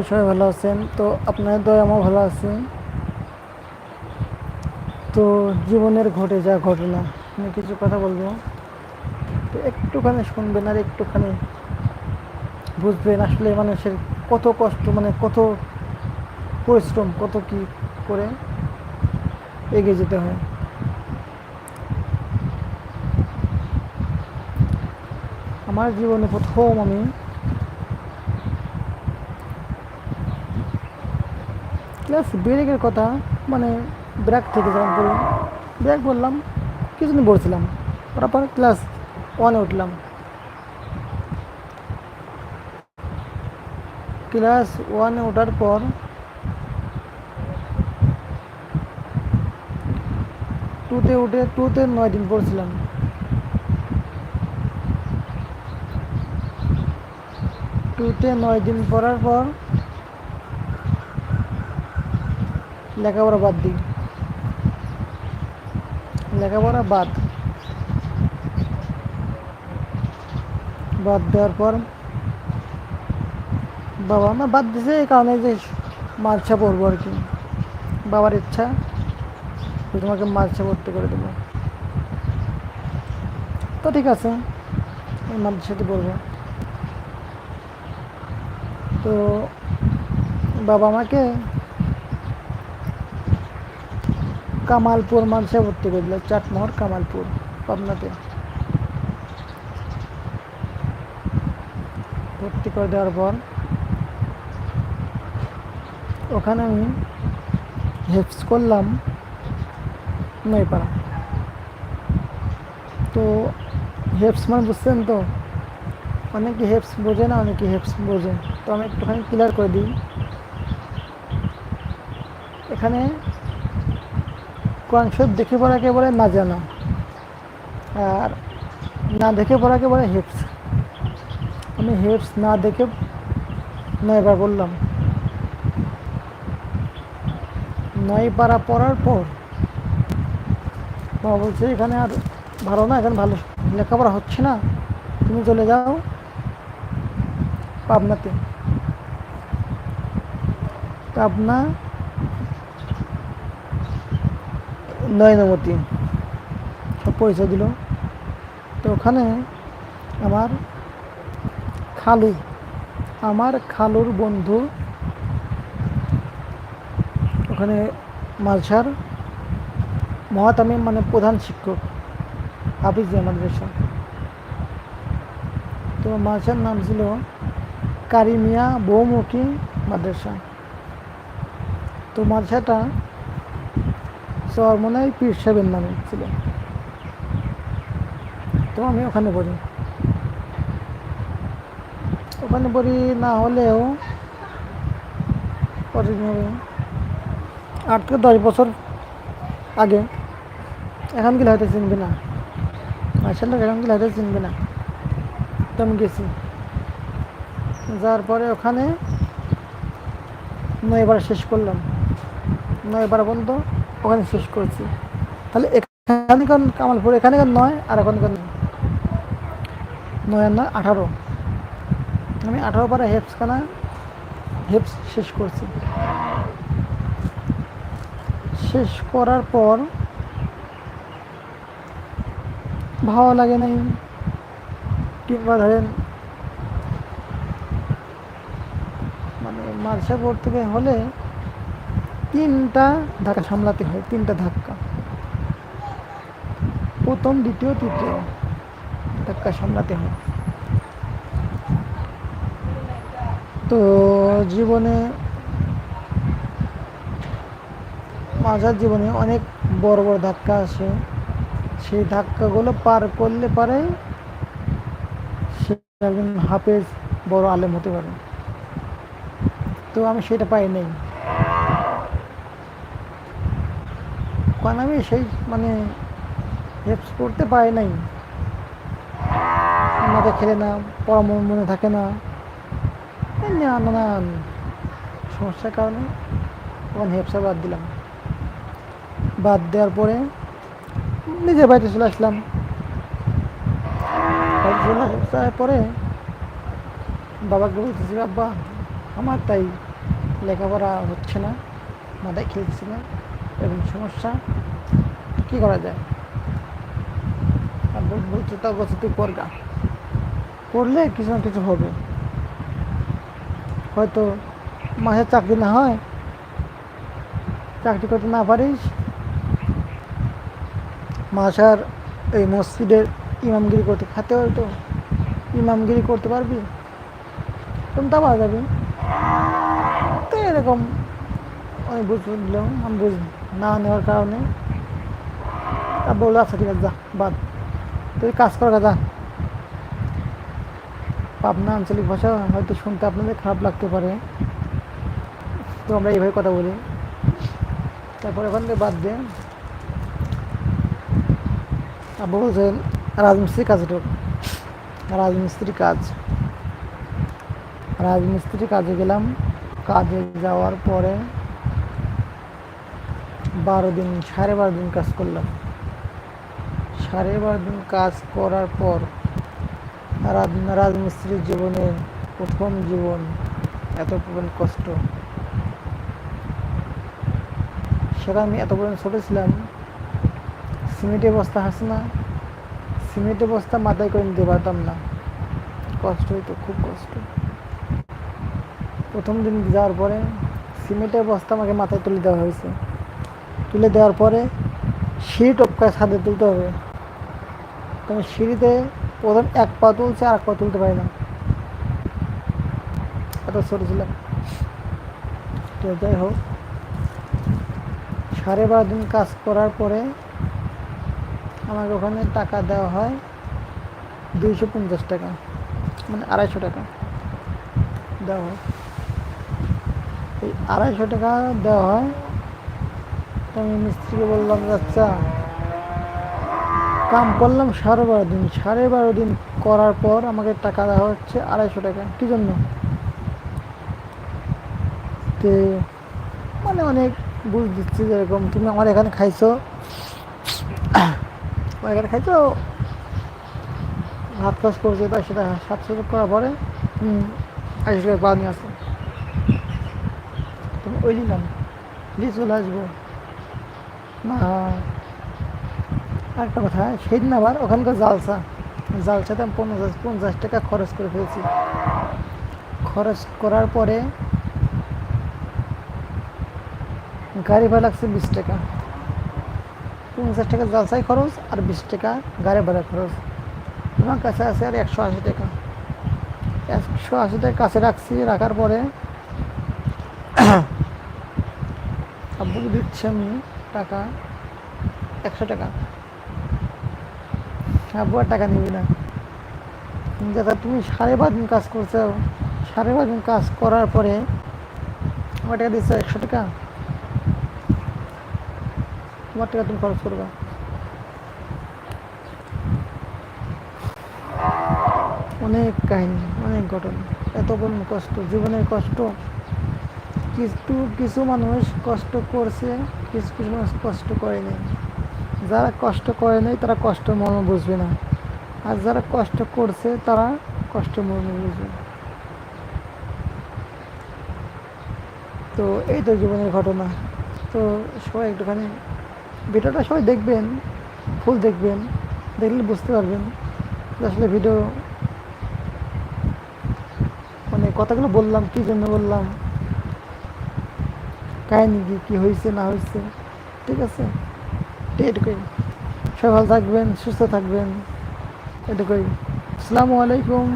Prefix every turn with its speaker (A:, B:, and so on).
A: করি সবাই ভালো আছেন? তো আপনাদের দয় আমার ভালো আছে। তো জীবনের ঘটে, যা ঘটনা, আমি কিছু কথা বলব। তো একটুখানি শুনবেন আর একটুখানি বুঝবেন আসলে মানুষের কত কষ্ট মানে কত পরিশ্রম, কত কি করে এগিয়ে যেতে হয়। আমার জীবনে প্রথম আমি ক্লাস ব্রেকের কথা মানে ব্রেক থেকে যখন বললাম ব্রেক বললাম, কিছুদিন পড়ছিলাম তারপর ক্লাস ওয়ানে উঠলাম। ক্লাস ওয়ানে ওঠার পর টুতে উঠে টুতে নয় দিন পড়ছিলাম। টুতে নয় দিন পড়ার পর লেখাপড়া বাদ দিই। লেখাপড়া বাদ। বাদ দেওয়ার পর বাবা মা বাদ দিছে এই কারণে যে মালসা পড়ব আর কি। বাবার ইচ্ছা তোমাকে মালসা পড়তে করে দেবো। তো ঠিক আছে, আমি মাদ্রাসাতে পড়ব। তো বাবা আমাকে কামালপুর মালসা ভর্তি করে দিল, চাটমোহর, কামালপুর, পাবনাতে। ভর্তি করে দেওয়ার পর ওখানে আমি হেফস করলাম নয়পাড়া তো হেপস মানে বুঝছেন তো, অনেকে হেপস বোঝে না, অনেকে হেপস বোঝে। তো আমি একটুখানি ক্লিয়ার করে দিই। এখানে কোরআন শরীফ দেখে পড়াকে বলে না জানা আর না দেখে পড়াকে বলে হেপস আমি হেপস না দেখে নয়বার বললাম। নয় পাড়া পড়ার পর বাবা বলছে, এখানে আর ভালো না, এখানে ভালো লেখাপড়া হচ্ছে না। তুমি চলে যাও পাবনাতে। পাবনা নয়নমতি সব পরিচয় দিল। তো ওখানে আমার খালু আমার খালুর বন্ধু, ওখানে মালসার মহাতামি মানে প্রধান শিক্ষক হাফিজ মাদ্রাসা তো মালসার নাম ছিল কারিমিয়া বহুমুখী মাদ্রাসা। তো মাদ্রাসাটা চরমনাই পীর সাহেবের নামে ছিল। তো আমি ওখানে পড়ি। ওখানে পড়ি না হলেও আট থেকে দশ বছর আগে। এখন গেলে হয়তো চিনবে না। আসলে এখন গেলে হয়তো চিনবে না। তো আমি গেছি। যাওয়ার পরে ওখানে নয় নয়বার শেষ করলাম। নয়বার পর্যন্ত ওখানে শেষ করেছি। তাহলে এখানে কোন কামালপুর? এখানে কোন নয় আর এখন কোন নয় নয়, আঠারো। আমি আঠারো পারা হেপসখানা, হেপস শেষ করছি। শেষ করার পর ভালো লাগে নাই। কিংবা ধরেন মানে মার্শা পড়তে হলে তিনটা ধাক্কা, সামলাতে হয়, তিনটা ধাক্কা। প্রথম, দ্বিতীয়, তৃতীয় ধাক্কা সামলাতে হয়। তো জীবনে, মাঝার জীবনে অনেক বড় বড় ধাক্কা আসে। সেই ধাক্কাগুলো পার করলে পারে সে একজন হাফেজ বড় আলেম হতে পারে। তো আমি সেটা পাই নাই। কারণ আমি সেই মানে হেল্প করতে পারি নাই। আমাকে খেলে না পড়া মন থাকে না। নানান সমস্যার কারণে তখন হেপসা বাদ দিলাম। বাদ দেওয়ার পরে নিজের বাড়িতে চলে আসলাম। বাড়িতে পরে বাবাকে বলতেছি বাবা আমার তাই লেখাপড়া হচ্ছে না, মাথায় খেলছে না। এরকম সমস্যা, কী করা যায়? বলছে তুই করগা করলে কিছু না কিছু হবে। হয়তো মাসে চাকরি না হয়, চাকরি করতে না পারিস, মাসার এই মসজিদের ইমামগিরি করতে খাতে হয়তো ইমামগিরি করতে পারবি? তুমি তা পাওয়া যাবে। তো এরকম আমি বুঝলাম আমি বুঝ, না নেওয়ার কারণে। তা বলল আচ্ছা ঠিক আছে, যা, বাদ। তুই কাজ করা যা পাবনা আঞ্চলিক ভাষা হয়তো শুনতে আপনাদের খারাপ লাগতে পারে। তো আমরা এইভাবে কথা বলি। তারপর ওখান থেকে বাদ দিয়ে আব্বু বলছেন রাজমিস্ত্রির কাজে ঢোক রাজমিস্ত্রির কাজ। রাজমিস্ত্রির কাজে গেলাম। কাজে যাওয়ার পরে বারো দিন সাড়ে বারো দিন কাজ করলাম। সাড়ে বারো দিন কাজ করার পর রাজ- রাজমিস্ত্রির জীবনে প্রথম জীবন এত পরিমাণ কষ্ট। সেটা আমি এত পরিমাণ ছোটো ছিলাম। সিমেন্টের বস্তা হাসে না? সিমেন্টের বস্তা মাথায় করে নিতে পারতাম না। কষ্ট হইতো, খুব কষ্ট। প্রথম দিন যাওয়ার পরে সিমেন্টের বস্তা আমাকে মাথায় তুলে দেওয়া হয়েছে। তুলে দেওয়ার পরে সিঁড়ি টপকায় ছাদে তুলতে হবে। তবে সিঁড়িতে প্রথম এক পা তুলছে আর এক পা তুলতে পারি না। এত ছোটো ছিলাম তো যাই হোক, সাড়ে বারো দিন কাজ করার পরে আমাকে ওখানে টাকা দেওয়া হয় দুইশো পঞ্চাশ টাকা মানে আড়াইশো টাকা দেওয়া হয়। এই আড়াইশো টাকা দেওয়া হয় আমি মিস্ত্রিকে বললাম আচ্ছা কাম করলাম সাড়ে বারো দিন। সাড়ে বারো দিন করার পর আমাকে টাকা দেওয়া হচ্ছে আড়াইশো টাকা। কী জন্য? মানে অনেক বুঝ দিচ্ছে যেরকম তুমি আমার এখানে খাইছো? আমার এখানে খাইছো? ভাত ফাস করছে তাই সেটা সাতশো করার পরে টাকা পাওয়া নিয়ে আসো তুমি ওই নিলাম দিয়ে চলে আসব। না আরেকটা কথা, সেদিন আবার ওখানকার জালসা, জালসাতে আমি পঞ্চাশ পঞ্চাশ টাকা খরচ করে ফেলছি। খরচ করার পরে গাড়ি ভাড়া লাগছে বিশ টাকা। পঞ্চাশ টাকা জালসাই খরচ আর বিশ টাকা গাড়ি ভাড়া খরচ। আমার কাছে আছে আর একশো আশি টাকা। একশো আশি টাকা কাছে রাখছি, রাখার পরে আব্বুকে দিচ্ছি আমি টাকা, একশো টাকা। আব্বু আর টাকা নিবি না। দাদা, তুমি সাড়ে পাঁচ দিন কাজ করছ। সাড়ে পাঁচ দিন কাজ করার পরে আমার টাকা দিচ্ছ একশো টাকা? তোমার টাকা তুমি খরচ করবা। অনেক কাহিনী, অনেক ঘটনা। এত বড় কষ্ট, জীবনের কষ্ট। কিছু কিছু মানুষ কষ্ট করছে। কিছু কিছু মানুষ কষ্ট করে করেনি যারা কষ্ট করে নাই তারা কষ্ট মর্ম বুঝবে না। আর যারা কষ্ট করছে, তারা কষ্ট মর্ম বুঝবে। তো এই তো জীবনের ঘটনা। তো সবাই একটুখানি ভিডিওটা সবাই দেখবেন, ফুল দেখবেন, দেখলে বুঝতে পারবেন যে আসলে ভিডিও মানে কথাগুলো বললাম, কী জন্য বললাম কাহিনি কি, কী হয়েছে না হয়েছে ঠিক আছে? এটুকুই সবাই ভালো থাকবেন, সুস্থ থাকবেন। এটুকুই আসসালামু আলাইকুম।